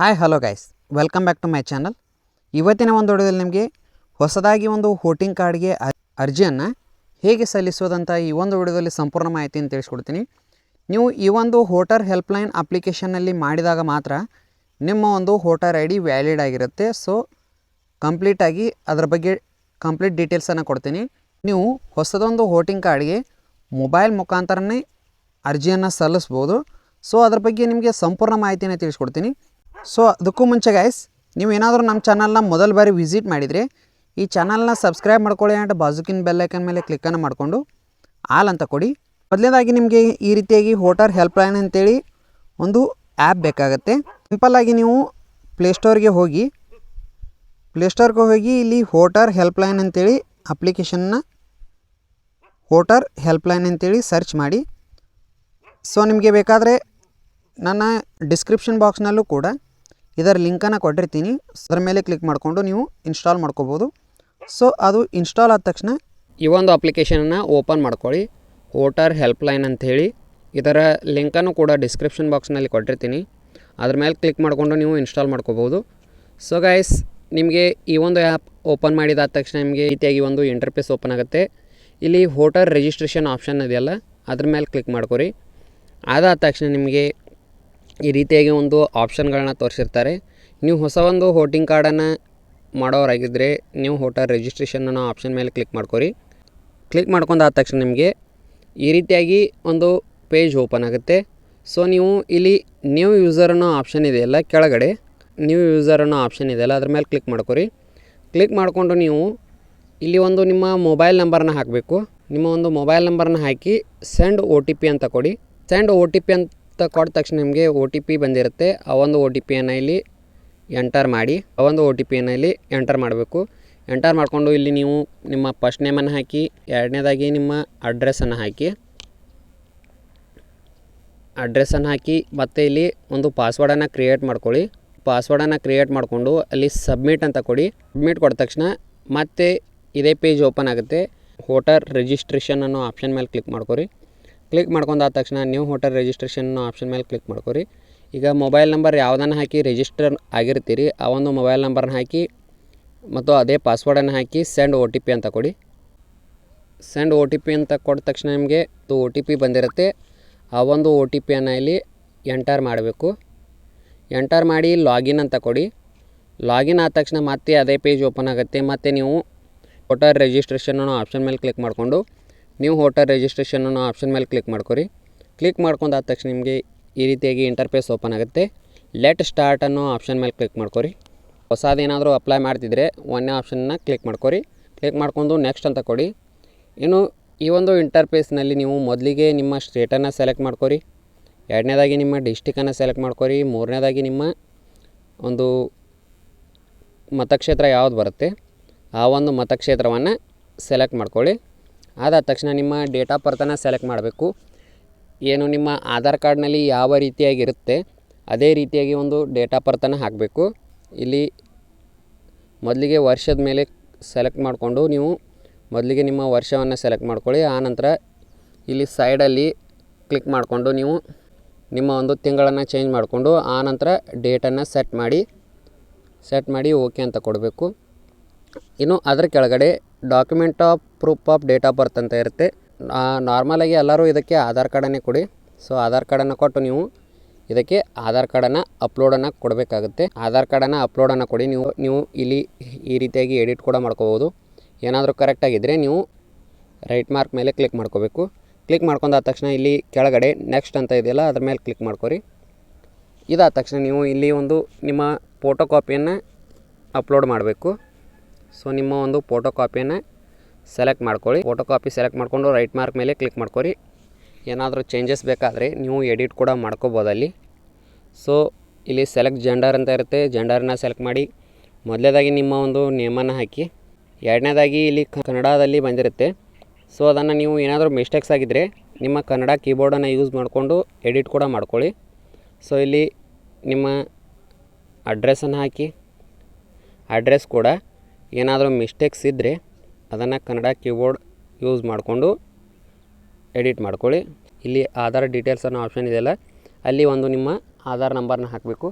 Hi hello guys welcome back to my channel ಇವತ್ತಿನ ಒಂದು ಹೊಡೆದಲ್ಲಿ ನಿಮಗೆ ಹೊಸದಾಗಿ ಒಂದು ವೋಟಿಂಗ್ ಕಾರ್ಡ್ಗೆ ಅರ್- ಅರ್ಜಿಯನ್ನು ಹೇಗೆ ಸಲ್ಲಿಸೋದಂತ ಈ ಒಂದು ವಿಡಿಯೋದಲ್ಲಿ ಸಂಪೂರ್ಣ ಮಾಹಿತಿಯನ್ನು ತಿಳಿಸ್ಕೊಡ್ತೀನಿ. ನೀವು ಈ ಒಂದು ಹೋಟರ್ ಹೆಲ್ಪ್ಲೈನ್ ಅಪ್ಲಿಕೇಶನ್ನಲ್ಲಿ ಮಾಡಿದಾಗ ಮಾತ್ರ ನಿಮ್ಮ ಒಂದು ಹೋಟರ್ ಐ ಡಿ ವ್ಯಾಲಿಡ್ ಆಗಿರುತ್ತೆ. ಸೊ ಕಂಪ್ಲೀಟಾಗಿ ಅದರ ಬಗ್ಗೆ ಕಂಪ್ಲೀಟ್ ಡೀಟೇಲ್ಸನ್ನು ಕೊಡ್ತೀನಿ. ನೀವು ಹೊಸದೊಂದು ವೋಟಿಂಗ್ ಕಾರ್ಡ್ಗೆ ಮೊಬೈಲ್ ಮುಖಾಂತರನೇ ಅರ್ಜಿಯನ್ನು ಸಲ್ಲಿಸ್ಬೋದು. ಸೊ ಅದ್ರ ಬಗ್ಗೆ ನಿಮಗೆ ಸಂಪೂರ್ಣ ಮಾಹಿತಿನ ತಿಳಿಸ್ಕೊಡ್ತೀನಿ. ಸೊ ಅದಕ್ಕೂ ಮುಂಚೆ ಗಾಯ್ಸ್ ನೀವು ಏನಾದರೂ ನಮ್ಮ ಚಾನಲ್ನ ಮೊದಲ ಬಾರಿ ವಿಸಿಟ್ ಮಾಡಿದರೆ, ಈ ಚಾನಲ್ನ ಸಬ್ಸ್ಕ್ರೈಬ್ ಮಾಡ್ಕೊಳ್ಳಿ ಅಂಡ್ ಬಾಜುಕಿನ ಬೆಲ್ಲೈಕನ್ ಮೇಲೆ ಕ್ಲಿಕ್ಕನ್ನು ಮಾಡಿಕೊಂಡು ಆಲ್ ಅಂತ ಕೊಡಿ. ಮೊದಲನೇದಾಗಿ ನಿಮಗೆ ಈ ರೀತಿಯಾಗಿ ಹೋಟರ್ ಹೆಲ್ಪ್ಲೈನ್ ಅಂತೇಳಿ ಒಂದು ಆ್ಯಪ್ ಬೇಕಾಗುತ್ತೆ. ಸಿಂಪಲ್ಲಾಗಿ ನೀವು ಪ್ಲೇಸ್ಟೋರ್ಗೆ ಹೋಗಿ ಪ್ಲೇಸ್ಟೋರ್ಗೆ ಹೋಗಿ ಇಲ್ಲಿ ಹೋಟರ್ ಹೆಲ್ಪ್ಲೈನ್ ಅಂತೇಳಿ ಅಪ್ಲಿಕೇಶನ್ನ ಹೋಟರ್ ಹೆಲ್ಪ್ಲೈನ್ ಅಂತೇಳಿ ಸರ್ಚ್ ಮಾಡಿ. ಸೊ ನಿಮಗೆ ಬೇಕಾದರೆ ನನ್ನ ಡಿಸ್ಕ್ರಿಪ್ಷನ್ ಬಾಕ್ಸ್ನಲ್ಲೂ ಕೂಡ ಇದರ ಲಿಂಕನ್ನು ಕೊಟ್ಟಿರ್ತೀನಿ. ಅದರ ಮೇಲೆ ಕ್ಲಿಕ್ ಮಾಡಿಕೊಂಡು ನೀವು ಇನ್ಸ್ಟಾಲ್ ಮಾಡ್ಕೋಬೋದು. ಸೊ, ಅದು ಇನ್ಸ್ಟಾಲ್ ಆದ ತಕ್ಷಣ ಈ ಒಂದು ಅಪ್ಲಿಕೇಶನನ್ನು ಓಪನ್ ಮಾಡ್ಕೊಳ್ಳಿ. ವೋಟರ್ ಹೆಲ್ಪ್ಲೈನ್ ಅಂಥೇಳಿ. ಇದರ ಲಿಂಕನ್ನು ಕೂಡ ಡಿಸ್ಕ್ರಿಪ್ಷನ್ ಬಾಕ್ಸ್ನಲ್ಲಿ ಕೊಟ್ಟಿರ್ತೀನಿ. ಅದ್ರ ಮೇಲೆ ಕ್ಲಿಕ್ ಮಾಡಿಕೊಂಡು ನೀವು ಇನ್ಸ್ಟಾಲ್ ಮಾಡ್ಕೋಬೋದು. ಸೊ ಗೈಸ್ ನಿಮಗೆ ಈ ಒಂದು ಆ್ಯಪ್ ಓಪನ್ ಮಾಡಿದಾದ ತಕ್ಷಣ ನಿಮಗೆ ರೀತಿಯಾಗಿ ಒಂದು ಇಂಟರ್ಫೇಸ್ ಓಪನ್ ಆಗುತ್ತೆ. ಇಲ್ಲಿ ವೋಟರ್ ರಿಜಿಸ್ಟ್ರೇಷನ್ ಆಪ್ಷನ್ ಇದೆಯಲ್ಲ, ಅದ್ರ ಮೇಲೆ ಕ್ಲಿಕ್ ಮಾಡ್ಕೊರಿ. ಅದಾದ ತಕ್ಷಣ ನಿಮಗೆ ಈ ರೀತಿಯಾಗಿ ಒಂದು ಆಪ್ಷನ್ಗಳನ್ನ ತೋರಿಸಿರ್ತಾರೆ. ನೀವು ಹೊಸ ಒಂದು ಹೋಟಿಂಗ್ ಕಾರ್ಡನ್ನು ಮಾಡೋರಾಗಿದ್ದರೆ ನೀವು ಹೋಟೆಲ್ ರಿಜಿಸ್ಟ್ರೇಷನ್ ಅನ್ನೋ ಆಪ್ಷನ್ ಮೇಲೆ ಕ್ಲಿಕ್ ಮಾಡ್ಕೊರಿ. ಕ್ಲಿಕ್ ಮಾಡ್ಕೊಂಡಾದ ತಕ್ಷಣ ನಿಮಗೆ ಈ ರೀತಿಯಾಗಿ ಒಂದು ಪೇಜ್ ಓಪನ್ ಆಗುತ್ತೆ. ಸೊ, ನೀವು ಇಲ್ಲಿ ನ್ಯೂ ಯೂಸರ್ ಅನ್ನೋ ಆಪ್ಷನ್ ಇದೆಯಲ್ಲ ಕೆಳಗಡೆ. ನ್ಯೂ ಯೂಸರ್ ಅನ್ನೋ ಆಪ್ಷನ್ ಇದೆಯಲ್ಲ ಅದ್ರ ಮೇಲೆ ಕ್ಲಿಕ್ ಮಾಡ್ಕೊರಿ. ಕ್ಲಿಕ್ ಮಾಡಿಕೊಂಡು ನೀವು ಇಲ್ಲಿ ಒಂದು ನಿಮ್ಮ ಮೊಬೈಲ್ ನಂಬರನ್ನು ಹಾಕಬೇಕು. ನಿಮ್ಮ ಒಂದು ಮೊಬೈಲ್ ನಂಬರನ್ನು ಹಾಕಿ, ಸೆಂಡ್ ಒ ಟಿ ಪಿ ಅಂತ ಕೊಡಿ. ಸೆಂಡ್ ಒ ಟಿ ಪಿ ಅಂತ ಕೊಟ್ಟ ತಕ್ಷಣ ನಿಮಗೆ ಒ ಟಿ ಪಿ ಬಂದಿರುತ್ತೆ. ಆ ಒಂದು ಒ ಟಿ ಪಿಯನ್ನು ಇಲ್ಲಿ ಎಂಟರ್ ಮಾಡಿ, ಆ ಒಂದು ಒ ಟಿ ಪಿಯನ್ನು ಇಲ್ಲಿ ಎಂಟರ್ ಮಾಡಬೇಕು. ಎಂಟರ್ ಮಾಡಿಕೊಂಡು ಇಲ್ಲಿ ನೀವು ನಿಮ್ಮ ಫಸ್ಟ್ ನೇಮನ್ನು ಹಾಕಿ, ಎರಡನೇದಾಗಿ ನಿಮ್ಮ ಅಡ್ರೆಸ್ಸನ್ನು ಹಾಕಿ. ಅಡ್ರೆಸ್ಸನ್ನು ಹಾಕಿ, ಮತ್ತು ಇಲ್ಲಿ ಒಂದು ಪಾಸ್ವರ್ಡನ್ನು ಕ್ರಿಯೇಟ್ ಮಾಡ್ಕೊಳ್ಳಿ. ಪಾಸ್ವರ್ಡನ್ನು ಕ್ರಿಯೇಟ್ ಮಾಡಿಕೊಂಡು ಅಲ್ಲಿ ಸಬ್ಮಿಟ್ ಅಂತ ಕೊಡಿ. ಸಬ್ಮಿಟ್ ಕೊಟ್ಟ ತಕ್ಷಣ ಮತ್ತೆ ಇದೇ ಪೇಜ್ ಓಪನ್ ಆಗುತ್ತೆ. ವೋಟರ್ ರಿಜಿಸ್ಟ್ರೇಷನ್ ಅನ್ನೋ ಆಪ್ಷನ್ ಮೇಲೆ ಕ್ಲಿಕ್ ಮಾಡ್ಕೊರಿ. ಕ್ಲಿಕ್ ಮಾಡ್ಕೊಂಡು ಆದ ತಕ್ಷಣ ನ್ಯೂ ಹೋಟೆಲ್ ರಿಜಿಸ್ಟ್ರೇಷನ್ ಆಪ್ಷನ್ ಮೇಲೆ ಕ್ಲಿಕ್ ಮಾಡ್ಕೊರಿ. ಈಗ ಮೊಬೈಲ್ ನಂಬರ್ ಯಾವುದನ್ನು ಹಾಕಿ ರಿಜಿಸ್ಟರ್ ಆಗಿರ್ತೀರಿ, ಆ ಒಂದು ಮೊಬೈಲ್ ನಂಬರ್ನ ಹಾಕಿ ಮತ್ತು ಅದೇ ಪಾಸ್ವರ್ಡನ್ನು ಹಾಕಿ ಸೆಂಡ್ ಒ ಟಿ ಪಿ ಅಂತ ಕೊಡಿ. ಸೆಂಡ್ ಒ ಟಿ ಪಿ ಅಂತ ಕೊಟ್ಟ ತಕ್ಷಣ ನಿಮಗೆ ಒ ಟಿ ಪಿ ಬಂದಿರುತ್ತೆ. ಆ ಒಂದು ಒ ಟಿ ಪಿಯನ್ನು ಇಲ್ಲಿ ಎಂಟರ್ ಮಾಡಬೇಕು. ಎಂಟರ್ ಮಾಡಿ ಲಾಗಿನ್ ಅಂತ ಕೊಡಿ. ಲಾಗಿನ್ ಆದ ತಕ್ಷಣ ಮತ್ತೆ ಅದೇ ಪೇಜ್ ಓಪನ್ ಆಗುತ್ತೆ. ಮತ್ತು ನೀವು ವೋಟರ್ ರಿಜಿಸ್ಟ್ರೇಷನ್ ಆಪ್ಷನ್ ಮೇಲೆ ಕ್ಲಿಕ್ ಮಾಡಿಕೊಂಡು ನೀವು ಹೋಟೆಲ್ ರಿಜಿಸ್ಟ್ರೇಷನ್ ಅನ್ನೋ ಆಪ್ಷನ್ ಮೇಲೆ ಕ್ಲಿಕ್ ಮಾಡ್ಕೊರಿ. ಕ್ಲಿಕ್ ಮಾಡ್ಕೊಂಡಾದ ತಕ್ಷಣ ನಿಮಗೆ ಈ ರೀತಿಯಾಗಿ ಇಂಟರ್ಫೇಸ್ ಓಪನ್ ಆಗುತ್ತೆ. ಲೆಟ್ ಸ್ಟಾರ್ಟ್ ಅನ್ನೋ ಆಪ್ಷನ್ ಮೇಲೆ ಕ್ಲಿಕ್ ಮಾಡ್ಕೊರಿ. ಹೊಸದೇನಾದರೂ ಅಪ್ಲೈ ಮಾಡ್ತಿದ್ರೆ ಒಂದೇ ಆಪ್ಷನ್ನ ಕ್ಲಿಕ್ ಮಾಡ್ಕೊರಿ. ಕ್ಲಿಕ್ ಮಾಡ್ಕೊಂಡು ನೆಕ್ಸ್ಟ್ ಅಂತ ಕೊಡಿ. ಇನ್ನು ಈ ಒಂದು ಇಂಟರ್ಫೇಸ್ನಲ್ಲಿ ನೀವು ಮೊದಲಿಗೆ ನಿಮ್ಮ ಸ್ಟೇಟನ್ನು ಸೆಲೆಕ್ಟ್ ಮಾಡ್ಕೊರಿ. ಎರಡನೇದಾಗಿ ನಿಮ್ಮ ಡಿಸ್ಟಿಕನ್ನು ಸೆಲೆಕ್ಟ್ ಮಾಡ್ಕೊರಿ. ಮೂರನೇದಾಗಿ ನಿಮ್ಮ ಒಂದು ಮತಕ್ಷೇತ್ರ ಯಾವ್ದು ಬರುತ್ತೆ, ಆ ಒಂದು ಮತಕ್ಷೇತ್ರವನ್ನು ಸೆಲೆಕ್ಟ್ ಮಾಡ್ಕೊಳ್ಳಿ ಅದಾದ ತಕ್ಷಣ ನಿಮ್ಮ ಡೇಟ್ ಆಫ್ ಬರ್ತನ್ನು ಸೆಲೆಕ್ಟ್ ಮಾಡಬೇಕು. ಏನು ನಿಮ್ಮ ಆಧಾರ್ ಕಾರ್ಡ್ನಲ್ಲಿ ಯಾವ ರೀತಿಯಾಗಿರುತ್ತೆ ಅದೇ ರೀತಿಯಾಗಿ ಒಂದು ಡೇಟ್ ಆಫ್ ಬರ್ತನ್ನು ಹಾಕಬೇಕು. ಇಲ್ಲಿ ಮೊದಲಿಗೆ ವರ್ಷದ ಮೇಲೆ ಸೆಲೆಕ್ಟ್ ಮಾಡಿಕೊಂಡು ನೀವು ಮೊದಲಿಗೆ ನಿಮ್ಮ ವರ್ಷವನ್ನು ಸೆಲೆಕ್ಟ್ ಮಾಡ್ಕೊಳ್ಳಿ. ಆನಂತರ ಇಲ್ಲಿ ಸೈಡಲ್ಲಿ ಕ್ಲಿಕ್ ಮಾಡಿಕೊಂಡು ನೀವು ನಿಮ್ಮ ಒಂದು ತಿಂಗಳನ್ನು ಚೇಂಜ್ ಮಾಡಿಕೊಂಡು ಆನಂತರ ಡೇಟನ್ನು ಸೆಟ್ ಮಾಡಿ ಸೆಟ್ ಮಾಡಿ ಓಕೆ ಅಂತ ಕೊಡಬೇಕು. ಇನ್ನು ಅದರ ಕೆಳಗಡೆ document of proof of date of birth ಅಂತ ಇರುತ್ತೆ. ನಾರ್ಮಲಾಗಿ ಎಲ್ಲರೂ ಇದಕ್ಕೆ ಆಧಾರ್ ಕಾರ್ಡನ್ನೇ ಕೊಡಿ. ಸೊ ಆಧಾರ್ ಕಾರ್ಡನ್ನು ಕೊಟ್ಟು ನೀವು ಇದಕ್ಕೆ ಆಧಾರ್ ಕಾರ್ಡನ್ನು ಅಪ್ಲೋಡನ್ನು ಕೊಡಬೇಕಾಗುತ್ತೆ. ಆಧಾರ್ ಕಾರ್ಡನ್ನು ಅಪ್ಲೋಡನ್ನು ಕೊಡಿ. ನೀವು ನೀವು ಇಲ್ಲಿ ಈ ರೀತಿಯಾಗಿ ಎಡಿಟ್ ಕೂಡ ಮಾಡ್ಕೋಬೋದು ಏನಾದರೂ ಕರೆಕ್ಟಾಗಿದ್ದರೆ ನೀವು ರೈಟ್ ಮಾರ್ಕ್ ಮೇಲೆ ಕ್ಲಿಕ್ ಮಾಡ್ಕೋಬೇಕು. ಕ್ಲಿಕ್ ಮಾಡ್ಕೊಂಡಾದ ತಕ್ಷಣ ಇಲ್ಲಿ ಕೆಳಗಡೆ ನೆಕ್ಸ್ಟ್ ಅಂತ ಇದೆಯಲ್ಲ, ಅದ್ರ ಮೇಲೆ ಕ್ಲಿಕ್ ಮಾಡ್ಕೊರಿ. ಇದಾದ ತಕ್ಷಣ ನೀವು ಇಲ್ಲಿ ಒಂದು ನಿಮ್ಮ ಫೋಟೋ ಕಾಪಿಯನ್ನು ಅಪ್ಲೋಡ್ ಮಾಡಬೇಕು. ಸೊ ನಿಮ್ಮ ಒಂದು ಫೋಟೋ ಕಾಪಿಯನ್ನು ಸೆಲೆಕ್ಟ್ ಮಾಡ್ಕೊಳ್ಳಿ. ಫೋಟೋ ಕಾಪಿ ಸೆಲೆಕ್ಟ್ ಮಾಡಿಕೊಂಡು ರೈಟ್ ಮಾರ್ಕ್ ಮೇಲೆ ಕ್ಲಿಕ್ ಮಾಡ್ಕೊರಿ ಏನಾದರೂ ಚೇಂಜಸ್ ಬೇಕಾದರೆ ನೀವು ಎಡಿಟ್ ಕೂಡ ಮಾಡ್ಕೋಬೋದು ಅಲ್ಲಿ. ಸೊ ಇಲ್ಲಿ ಸೆಲೆಕ್ಟ್ ಜೆಂಡರ್ ಅಂತ ಇರುತ್ತೆ. ಜೆಂಡರನ್ನ ಸೆಲೆಕ್ಟ್ ಮಾಡಿ. ಮೊದಲೇದಾಗಿ ನಿಮ್ಮ ಒಂದು ನೇಮನ್ನು ಹಾಕಿ. ಎರಡನೇದಾಗಿ ಇಲ್ಲಿ ಕನ್ನಡದಲ್ಲಿ ಬಂದಿರುತ್ತೆ. ಸೊ ಅದನ್ನು ನೀವು ಏನಾದರೂ ಮಿಸ್ಟೇಕ್ಸ್ ಆಗಿದ್ದರೆ ನಿಮ್ಮ ಕನ್ನಡ ಕೀಬೋರ್ಡನ್ನು ಯೂಸ್ ಮಾಡಿಕೊಂಡು ಎಡಿಟ್ ಕೂಡ ಮಾಡ್ಕೊಳ್ಳಿ. ಸೊ ಇಲ್ಲಿ ನಿಮ್ಮ ಅಡ್ರೆಸ್ಸನ್ನು ಹಾಕಿ. ಅಡ್ರೆಸ್ ಕೂಡ ಏನಾದರೂ ಮಿಸ್ಟೇಕ್ಸ್ ಇದ್ದರೆ ಅದನ್ನು ಕನ್ನಡ ಕೀಬೋರ್ಡ್ ಯೂಸ್ ಮಾಡಿಕೊಂಡು ಎಡಿಟ್ ಮಾಡ್ಕೊಳ್ಳಿ. ಇಲ್ಲಿ ಆಧಾರ್ ಡೀಟೇಲ್ಸ್ ಅನ್ನೋ ಆಪ್ಷನ್ ಇದೆಯಲ್ಲ ಅಲ್ಲಿ ಒಂದು ನಿಮ್ಮ ಆಧಾರ್ ನಂಬರ್ನ ಹಾಕಬೇಕು.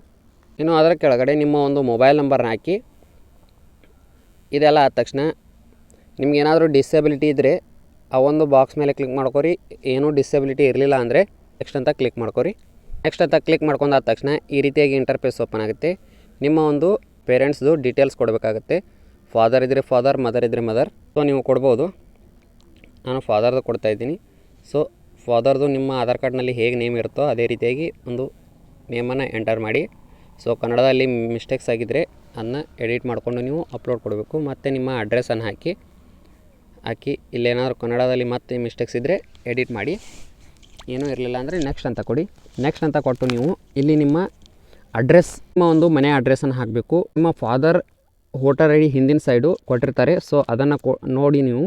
ಇನ್ನು ಅದರ ಕೆಳಗಡೆ ನಿಮ್ಮ ಒಂದು ಮೊಬೈಲ್ ನಂಬರ್ನ ಹಾಕಿ. ಇದೆಲ್ಲ ಆದ ತಕ್ಷಣ ನಿಮ್ಗೆ ಏನಾದರೂ ಡಿಸೆಬಿಲಿಟಿ ಇದ್ದರೆ ಆ ಒಂದು ಬಾಕ್ಸ್ ಮೇಲೆ ಕ್ಲಿಕ್ ಮಾಡ್ಕೊರಿ. ಏನೂ ಡಿಸೆಬಿಲಿಟಿ ಇರಲಿಲ್ಲ ಅಂದರೆ ನೆಕ್ಸ್ಟ್ ಅಂತ ಕ್ಲಿಕ್ ಮಾಡ್ಕೊರಿ. ನೆಕ್ಸ್ಟ್ ಅಂತ ಕ್ಲಿಕ್ ಮಾಡ್ಕೊಂಡಾದ ತಕ್ಷಣ ಈ ರೀತಿಯಾಗಿ ಇಂಟರ್ಫೇಸ್ ಓಪನ್ ಆಗುತ್ತೆ. ನಿಮ್ಮ ಒಂದು ಪೇರೆಂಟ್ಸ್ದು ಡೀಟೇಲ್ಸ್ ಕೊಡಬೇಕಾಗುತ್ತೆ. ಫಾದರ್ ಇದ್ದರೆ ಫಾದರ್ ಮದರ್ ಇದ್ದರೆ ಮದರ್ ಸೊ ನೀವು ಕೊಡ್ಬೋದು. ನಾನು ಫಾದರ್ದು ಕೊಡ್ತಾ ಇದ್ದೀನಿ. ಸೊ ಫಾದರ್ದು ನಿಮ್ಮ ಆಧಾರ್ ಕಾರ್ಡ್ನಲ್ಲಿ ಹೇಗೆ ನೇಮ್ ಇರುತ್ತೋ ಅದೇ ರೀತಿಯಾಗಿ ಒಂದು ನೇಮನ್ನು ಎಂಟರ್ ಮಾಡಿ. ಸೊ ಕನ್ನಡದಲ್ಲಿ ಮಿಸ್ಟೇಕ್ಸ್ ಆಗಿದ್ದರೆ ಅದನ್ನು ಎಡಿಟ್ ಮಾಡಿಕೊಂಡು ನೀವು ಅಪ್ಲೋಡ್ ಕೊಡಬೇಕು. ಮತ್ತು ನಿಮ್ಮ ಅಡ್ರೆಸ್ಸನ್ನು ಹಾಕಿ. ಹಾಕಿ, ಇಲ್ಲೇನಾದರೂ ಕನ್ನಡದಲ್ಲಿ ಮತ್ತೆ ಮಿಸ್ಟೇಕ್ಸ್ ಇದ್ದರೆ ಎಡಿಟ್ ಮಾಡಿ. ಏನೂ ಇರಲಿಲ್ಲ ಅಂದರೆ ನೆಕ್ಸ್ಟ್ ಅಂತ ಕೊಡಿ. ನೆಕ್ಸ್ಟ್ ಅಂತ ಕೊಟ್ಟು ನೀವು ಇಲ್ಲಿ ನಿಮ್ಮ ಅಡ್ರೆಸ್ ನಿಮ್ಮ ಒಂದು ಮನೆ ಅಡ್ರೆಸ್ಸನ್ನು ಹಾಕಬೇಕು. ನಿಮ್ಮ ಫಾದರ್ ವೋಟರ್ ಐ ಡಿ ಹಿಂದಿನ ಸೈಡು ಕೊಟ್ಟಿರ್ತಾರೆ. ಸೊ, ಅದನ್ನು ಕೊ, ನೋಡಿ ನೀವು.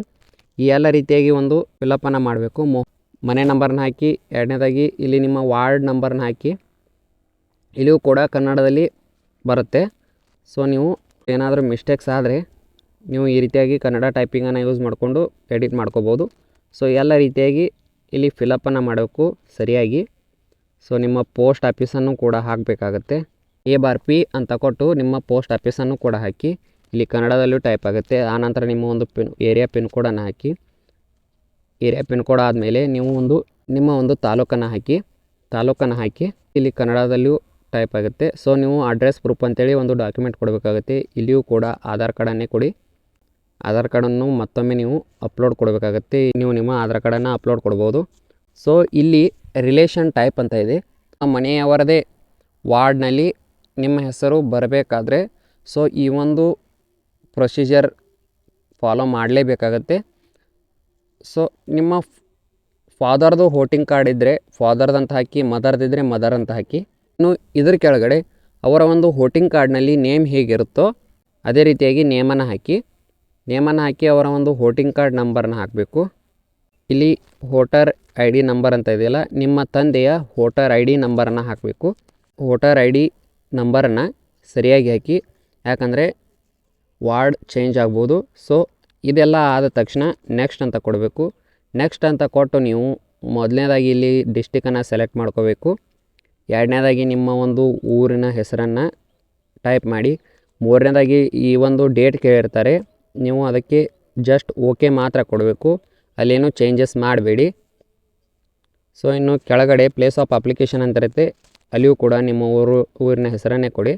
ಈ ಎಲ್ಲ ರೀತಿಯಾಗಿ ಒಂದು ಫಿಲಪ್ಪನ್ನು ಮಾಡಬೇಕು. ಮೊ, ಮನೆ ನಂಬರ್ನ ಹಾಕಿ, ಎರಡನೇದಾಗಿ ಇಲ್ಲಿ ನಿಮ್ಮ ವಾರ್ಡ್ ನಂಬರ್ನ ಹಾಕಿ. ಇಲ್ಲಿಯೂ ಕೂಡ ಕನ್ನಡದಲ್ಲಿ ಬರುತ್ತೆ. ಸೊ, ನೀವು ಏನಾದರೂ ಮಿಸ್ಟೇಕ್ಸ್ ಆದರೆ ನೀವು ಈ ರೀತಿಯಾಗಿ ಕನ್ನಡ ಟೈಪಿಂಗನ್ನು ಯೂಸ್ ಮಾಡಿಕೊಂಡು ಎಡಿಟ್ ಮಾಡ್ಕೋಬೋದು. ಸೊ ಎಲ್ಲ ರೀತಿಯಾಗಿ ಇಲ್ಲಿ ಫಿಲಪ್ಪನ್ನು ಮಾಡಬೇಕು ಸರಿಯಾಗಿ. ಸೊ, ನಿಮ್ಮ ಪೋಸ್ಟ್ ಆಫೀಸನ್ನು ಕೂಡ ಹಾಕಬೇಕಾಗತ್ತೆ. ಎ ಬಾರ್ ಪಿ ಅಂತ ಕೊಟ್ಟು ನಿಮ್ಮ ಪೋಸ್ಟ್ ಆಫೀಸನ್ನು ಕೂಡ ಹಾಕಿ. ಇಲ್ಲಿ ಕನ್ನಡದಲ್ಲೂ ಟೈಪ್ ಆಗುತ್ತೆ. ಆನಂತರ ನಿಮ್ಮ ಒಂದು ಪಿನ್ ಏರಿಯಾ ಪಿನ್ ಕೋಡನ್ನು ಹಾಕಿ. ಏರಿಯಾ ಪಿನ್ ಕೋಡ್ ಆದಮೇಲೆ ನೀವು ಒಂದು, ನಿಮ್ಮ ಒಂದು ತಾಲೂಕನ್ನು ಹಾಕಿ. ತಾಲೂಕನ್ನು ಹಾಕಿ ಇಲ್ಲಿ ಕನ್ನಡದಲ್ಲೂ ಟೈಪ್ ಆಗುತ್ತೆ. ಸೊ ನೀವು ಅಡ್ರೆಸ್ ಪ್ರೂಫ್ ಅಂತೇಳಿ ಒಂದು ಡಾಕ್ಯುಮೆಂಟ್ ಕೊಡಬೇಕಾಗುತ್ತೆ. ಇಲ್ಲಿಯೂ ಕೂಡ ಆಧಾರ್ ಕಾರ್ಡನ್ನೇ ಕೊಡಿ. ಆಧಾರ್ ಕಾರ್ಡನ್ನು ಮತ್ತೊಮ್ಮೆ ನೀವು ಅಪ್ಲೋಡ್ ಕೊಡಬೇಕಾಗತ್ತೆ. ನೀವು ನಿಮ್ಮ ಆಧಾರ್ ಕಾರ್ಡನ್ನು ಅಪ್ಲೋಡ್ ಕೊಡ್ಬೋದು. ಸೊ ಇಲ್ಲಿ ರಿಲೇಷನ್ ಟೈಪ್ ಅಂತ ಇದೆ. ಆ ಮನೆಯವರದೇ ವಾರ್ಡ್ನಲ್ಲಿ ನಿಮ್ಮ ಹೆಸರು ಬರಬೇಕಾದ್ರೆ ಸೊ ಈ ಒಂದು ಪ್ರೊಸೀಜರ್ ಫಾಲೋ ಮಾಡಲೇಬೇಕಾಗತ್ತೆ. ಸೊ ನಿಮ್ಮ ಫಾದರ್ದು ವೋಟಿಂಗ್ ಕಾರ್ಡ್ ಇದ್ದರೆ ಫಾದರ್ದು ಅಂತ ಹಾಕಿ ಮದರ್ದಿದ್ದರೆ ಮದರ್ ಅಂತ ಹಾಕಿ, ಇನ್ನು ಇದ್ರ ಕೆಳಗಡೆ ಅವರ ಒಂದು ವೋಟಿಂಗ್ ಕಾರ್ಡ್ನಲ್ಲಿ ನೇಮ್ ಹೇಗಿರುತ್ತೋ ಅದೇ ರೀತಿಯಾಗಿ ನೇಮನ್ನು ಹಾಕಿ ನೇಮನ್ನು ಹಾಕಿ ಅವರ ಒಂದು ವೋಟಿಂಗ್ ಕಾರ್ಡ್ ನಂಬರ್ನ ಹಾಕಬೇಕು. ಇಲ್ಲಿ ವೋಟರ್ ಐ ಡಿ ನಂಬರ್ ಅಂತ ಇದೆಯಲ್ಲ, ನಿಮ್ಮ ತಂದೆಯ ವೋಟರ್ ಐ ಡಿ ನಂಬರನ್ನು ಹಾಕಬೇಕು. ವೋಟರ್ ಐ ಡಿ ನಂಬರನ್ನು ಸರಿಯಾಗಿ ಹಾಕಿ, ಯಾಕಂದರೆ ವಾರ್ಡ್ ಚೇಂಜ್ ಆಗ್ಬೋದು. ಸೊ, ಇದೆಲ್ಲ ಆದ ತಕ್ಷಣ ನೆಕ್ಸ್ಟ್ ಅಂತ ಕೊಡಬೇಕು. ನೆಕ್ಸ್ಟ್ ಅಂತ ಕೊಟ್ಟು ನೀವು ಮೊದಲನೇದಾಗಿ ಇಲ್ಲಿ ಡಿಸ್ಟಿಕನ್ನು ಸೆಲೆಕ್ಟ್ ಮಾಡ್ಕೋಬೇಕು. ಎರಡನೇದಾಗಿ ನಿಮ್ಮ ಒಂದು ಊರಿನ ಹೆಸರನ್ನು ಟೈಪ್ ಮಾಡಿ. ಮೂರನೇದಾಗಿ ಈ ಒಂದು ಡೇಟ್ ಕೇಳಿರ್ತಾರೆ. ನೀವು ಅದಕ್ಕೆ ಜಸ್ಟ್ ಓಕೆ ಮಾತ್ರ ಕೊಡಬೇಕು. ಅಲ್ಲೇನು ಚೇಂಜಸ್ ಮಾಡಬೇಡಿ. ಸೊ ಇನ್ನು ಕೆಳಗಡೆ ಪ್ಲೇಸ್ ಆಫ್ ಅಪ್ಲಿಕೇಶನ್ ಅಂತ ಇರುತ್ತೆ. ಅಲ್ಲಿಯೂ ಕೂಡ ನಿಮ್ಮ ಊರು, ಊರಿನ ಹೆಸರನ್ನೇ ಕೊಡಿ.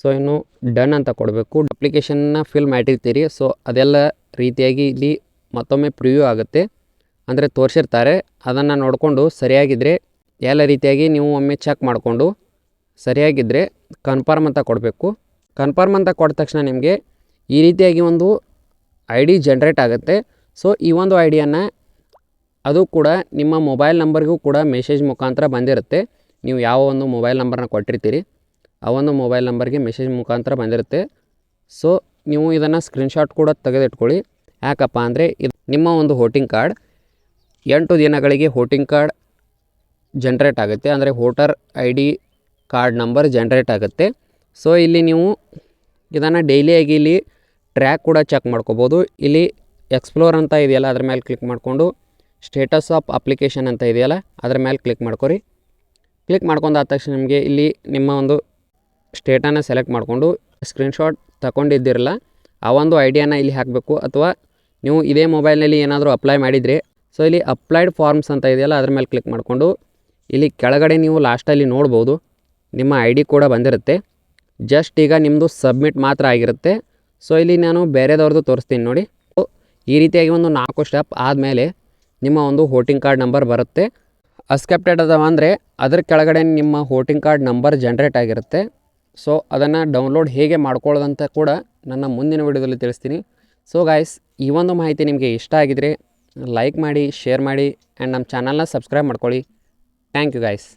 ಸೊ ಇನ್ನು ಡನ್ ಅಂತ ಕೊಡಬೇಕು. ಅಪ್ಲಿಕೇಶನ್ನ ಫಿಲ್ ಮಾಡಿರ್ತೀರಿ. ಸೊ ಅದೆಲ್ಲ ರೀತಿಯಾಗಿ ಇಲ್ಲಿ ಮತ್ತೊಮ್ಮೆ ಪ್ರಿವ್ಯೂ ಆಗುತ್ತೆ. ಅಂದರೆ ತೋರಿಸಿರ್ತಾರೆ. ಅದನ್ನು ನೋಡಿಕೊಂಡು ಸರಿಯಾಗಿದ್ದರೆ ಎಲ್ಲ ರೀತಿಯಾಗಿ ನೀವು ಒಮ್ಮೆ ಚೆಕ್ ಮಾಡಿಕೊಂಡು ಸರಿಯಾಗಿದ್ದರೆ ಕನ್ಫರ್ಮ್ ಅಂತ ಕೊಡಬೇಕು. ಕನ್ಫರ್ಮ್ ಅಂತ ಕೊಟ್ಟ ತಕ್ಷಣ ನಿಮಗೆ ಈ ರೀತಿಯಾಗಿ ಒಂದು ಐ ಡಿ ಜನ್ರೇಟ್ ಆಗುತ್ತೆ. ಸೊ ಈ ಒಂದು ಐ ಅದು ಕೂಡ ನಿಮ್ಮ ಮೊಬೈಲ್ ನಂಬರ್ಗೂ ಕೂಡ ಮೆಸೇಜ್ ಮುಖಾಂತರ ಬಂದಿರುತ್ತೆ. ನೀವು ಯಾವ ಒಂದು ಮೊಬೈಲ್ ನಂಬರ್ನ ಕೊಟ್ಟಿರ್ತೀರಿ, ಆ ಒಂದು ಮೊಬೈಲ್ ನಂಬರ್ಗೆ ಮೆಸೇಜ್ ಮುಖಾಂತರ ಬಂದಿರುತ್ತೆ. ಸೊ ನೀವು ಇದನ್ನು ಸ್ಕ್ರೀನ್ಶಾಟ್ ಕೂಡ ತೆಗೆದಿಟ್ಕೊಳ್ಳಿ. ಯಾಕಪ್ಪ ಅಂದರೆ ಇದು ನಿಮ್ಮ ಒಂದು ವೋಟಿಂಗ್ ಕಾರ್ಡ್ ಎಂಟು ದಿನಗಳಿಗೆ ವೋಟಿಂಗ್ ಕಾರ್ಡ್ ಜನ್ರೇಟ್ ಆಗುತ್ತೆ. ಅಂದರೆ voter I D card number generate ಆಗುತ್ತೆ. ಸೊ ಇಲ್ಲಿ ನೀವು ಇದನ್ನು ಡೈಲಿಯಾಗಿ ಇಲ್ಲಿ ಟ್ರ್ಯಾಕ್ ಕೂಡ ಚೆಕ್ ಮಾಡ್ಕೋಬೋದು. ಇಲ್ಲಿ ಎಕ್ಸ್ಪ್ಲೋರ್ ಅಂತ ಇದೆಯಲ್ಲ, ಅದ್ರ ಮೇಲೆ ಕ್ಲಿಕ್ ಮಾಡಿಕೊಂಡು ಸ್ಟೇಟಸ್ ಆಫ್ ಅಪ್ಲಿಕೇಶನ್ ಅಂತ ಇದೆಯಲ್ಲ, ಅದ್ರ ಮೇಲೆ ಕ್ಲಿಕ್ ಮಾಡ್ಕೊರಿ. ಕ್ಲಿಕ್ ಮಾಡ್ಕೊಂಡಾದ ತಕ್ಷಣ ನಿಮಗೆ ಇಲ್ಲಿ ನಿಮ್ಮ ಒಂದು ಸ್ಟೇಟನ್ನು ಸೆಲೆಕ್ಟ್ ಮಾಡಿಕೊಂಡು ಸ್ಕ್ರೀನ್ಶಾಟ್ ತಗೊಂಡಿದ್ದಿರಲ್ಲ, ಆ ಒಂದು ಐಡಿಯಾನ ಇಲ್ಲಿ ಹಾಕಬೇಕು. ಅಥವಾ ನೀವು ಇದೇ ಮೊಬೈಲ್ನಲ್ಲಿ ಏನಾದರೂ ಅಪ್ಲೈ ಮಾಡಿದರೆ, ಸೊ ಇಲ್ಲಿ ಅಪ್ಲೈಡ್ ಫಾರ್ಮ್ಸ್ ಅಂತ ಇದೆಯಲ್ಲ, ಅದ್ರ ಮೇಲೆ ಕ್ಲಿಕ್ ಮಾಡಿಕೊಂಡು ಇಲ್ಲಿ ಕೆಳಗಡೆ ನೀವು ಲಾಸ್ಟಲ್ಲಿ ನೋಡ್ಬೋದು, ನಿಮ್ಮ ಐ ಡಿ ಕೂಡ ಬಂದಿರುತ್ತೆ. ಜಸ್ಟ್ ಈಗ ನಿಮ್ಮದು ಸಬ್ಮಿಟ್ ಮಾತ್ರ ಆಗಿರುತ್ತೆ. ಸೊ ಇಲ್ಲಿ ನಾನು ಬೇರೆದವ್ರದ್ದು ತೋರಿಸ್ತೀನಿ ನೋಡಿ. ಈ ರೀತಿಯಾಗಿ ಒಂದು ನಾಲ್ಕು ಸ್ಟೆಪ್ ಆದಮೇಲೆ ನಿಮ್ಮ ಒಂದು ವೋಟಿಂಗ್ ಕಾರ್ಡ್ ನಂಬರ್ ಬರುತ್ತೆ. ಅಸ್ಕೆಪ್ಟೆಡ್ ಅದಾವ ಅಂದರೆ ಅದ್ರ ಕೆಳಗಡೆ ನಿಮ್ಮ ವೋಟಿಂಗ್ ಕಾರ್ಡ್ ನಂಬರ್ ಜನ್ರೇಟ್ ಆಗಿರುತ್ತೆ. ಸೊ ಅದನ್ನು ಡೌನ್ಲೋಡ್ ಹೇಗೆ ಮಾಡ್ಕೊಳ್ಳೋದಂತ ಕೂಡ ನನ್ನ ಮುಂದಿನ ವಿಡಿಯೋದಲ್ಲಿ ತಿಳಿಸ್ತೀನಿ. ಸೊ ಗಾಯ್ಸ್ ಈ ಒಂದು ಮಾಹಿತಿ ನಿಮಗೆ ಇಷ್ಟ ಆಗಿದರೆ ಲೈಕ್ ಮಾಡಿ ಶೇರ್ ಮಾಡಿ ಆ್ಯಂಡ್ ನಮ್ಮ ಚಾನಲ್ನ ಸಬ್ಸ್ಕ್ರೈಬ್ ಮಾಡ್ಕೊಳ್ಳಿ. Thank you guys